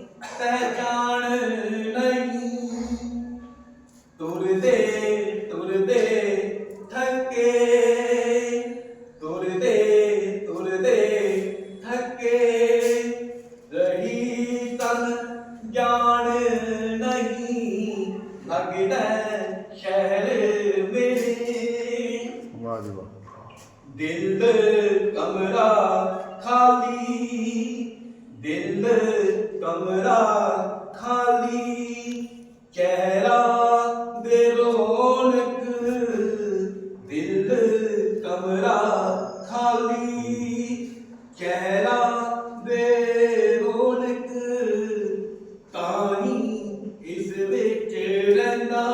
ਪਹਿਚਾਨ ਨਹੀਂ। ਤੁਰਦੇ ਤੁਰਦੇ ਥੱਕੇ। ਤੁਰਦੇ ਤੁਰਦੇ ਥੱਕੇ। ਰਹੀ ਤਨ ਜਾਣ ਨਹੀਂ। ਲੱਗਦਾ ਸ਼ਹਿਰ ਮੇਰੇ। ਵਾਹ ਜੀ ਵਾਹ। ਦਿਲ ਕਮਰਾ ਖਾਲੀ। ਦਿਲ ਕਮਰਾ ਖਾਲੀ, ਚਿਹਰਾ ਦੇ ਦਿਲ ਕਮਰਾ ਖਾਲੀ, ਚਿਹਰਾ ਦੇ ਰੌਣਕ, ਤਾਂ ਹੀ ਇਸ ਵਿੱਚ ਰਹਿੰਦਾ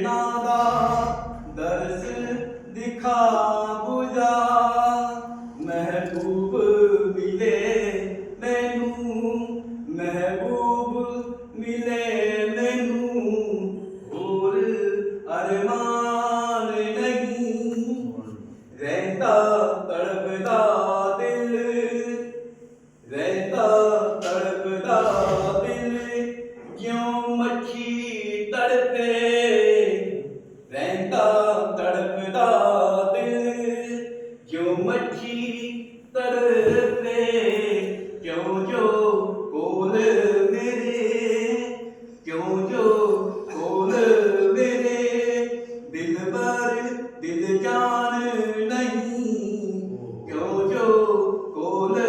ਦਰਸ਼ਨਾਂ ਦਾ ਦਰਸ ਦਿਖਾ ਬੁਝਾ। ਮਹਿਬੂਬ ਮਿਲੇ ਮੈਨੂੰ, ਮਹਿਬੂਬ ਮਿਲੇ ਮੈਨੂੰ। ਹੋਰ ਅਰਮਾਨ ਨਹੀਂ, ਰਹਿੰਦਾ ਤੜਪਦਾ ਦਿਲ। ਰਹਿੰਦਾ ਤੜਪਦਾ ਰਹਿੰਦਾ ਤੜਪਦਾ ਦਿਲ। ਜੋ ਮੱਛੀ ਤੜਪੇ, ਕਿਉਂ ਜੋ ਕੋਲ ਮੇਰੇ, ਕਿਉਂ ਜੋ ਕੋਲ ਮੇਰੇ। ਦਿਲ ਪਰ ਦਿਲ ਜਾਨ ਨਹੀਂ, ਕਿਉਂ ਜੋ ਕੋਲ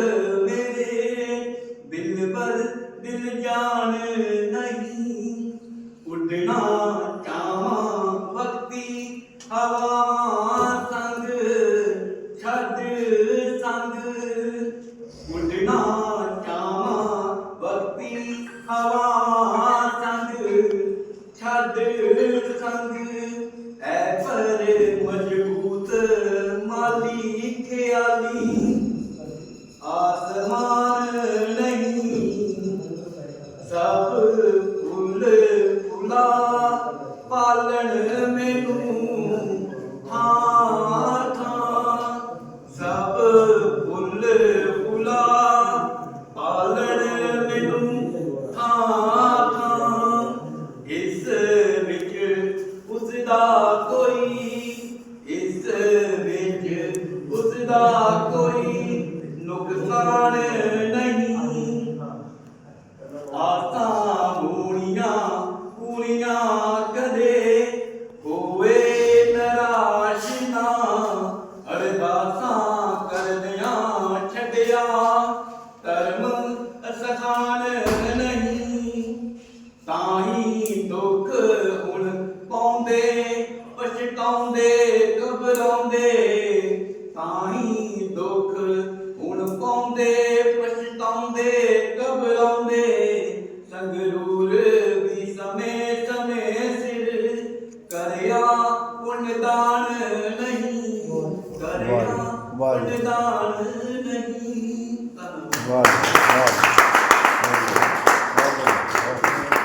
ਮੇਰੇ। ਦਿਲ ਪਰ ਦਿਲ ਜਾਨ ਨਹੀਂ। ਉੱਡਣਾ ਹਵਾ ਸੰਗ, ਛੱਡ ਸੰਗ। ਉੱਡਣਾ ਚਾਵਾਂ, ਵਕਤੀ ਹਵਾ ਸੰਗ। ਛੱਡ ਸੰਗ, ਐ ਪਰ ਮਜ਼ਬੂਤ ਮਾਲੀ ਖਿਆਲੀ। ਆਸਮਾਨ ਨਹੀਂ, ਸਭ ਦਾ ਕੋਈ ਨੁਕਸਾਨ ਨਹੀਂ। ਆਸਾਂ ਮੂਣੀਆਂ ਪੂਰੀਆਂ ਕਦੇ ਹੋਵੇ ਨਰਾਸ਼ ਨਾ ਅਰਦਾਸਾਂ ਕਰਦਿਆਂ ਛੱਡਿਆ, ਧਰਮ ਅਸਥਾਨ ਨਹੀਂ। ਤਾਂ ਵਾਹ ਜੀ, ਜੀ। ਪੁੰਨਦਾਨ ਨਹੀਂ ਧੰਨਵਾਦ ਵਾਹ ਜੀ, ਵਾਹ